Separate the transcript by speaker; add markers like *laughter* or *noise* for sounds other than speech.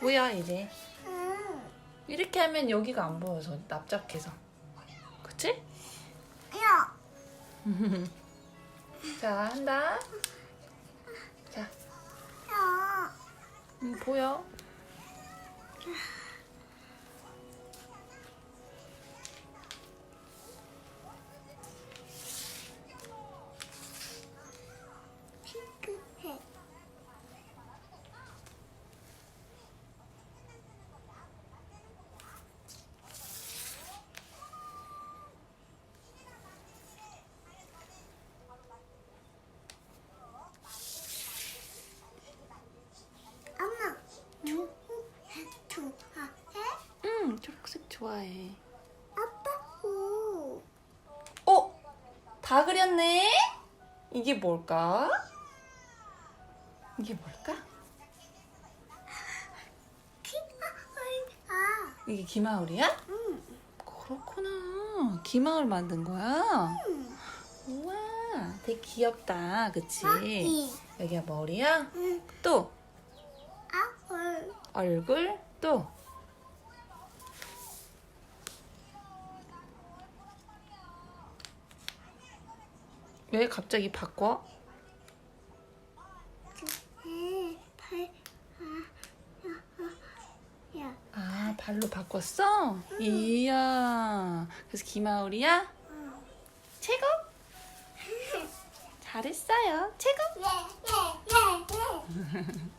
Speaker 1: 보여 이제.
Speaker 2: 응.
Speaker 1: 이렇게 하면 여기가 안 보여서 납작해서. 그치?
Speaker 2: 야. *laughs*
Speaker 1: 자 한다. 자
Speaker 2: 야.
Speaker 1: 음, 보여.
Speaker 2: 초록색 좋아해. 아빠 오.
Speaker 1: 어? 다 그렸네? 이게 뭘까? 이게 뭘까?
Speaker 2: 아.
Speaker 1: 이게 기마을이야?
Speaker 2: 응.
Speaker 1: 그렇구나. 기마을 만든 거야?
Speaker 2: 응.
Speaker 1: 우와, 되게 귀엽다. 그치?
Speaker 2: 이.
Speaker 1: 여기가 머리야?
Speaker 2: 응.
Speaker 1: 또
Speaker 2: 아플.
Speaker 1: 얼굴? 또 왜 갑자기 바꿔? 아. 발로 바꿨어? 이야. 그래서 기마을이야?
Speaker 2: 응.
Speaker 1: 최고? *laughs* 잘했어요. 최고?
Speaker 2: 예, 예, 예, 예.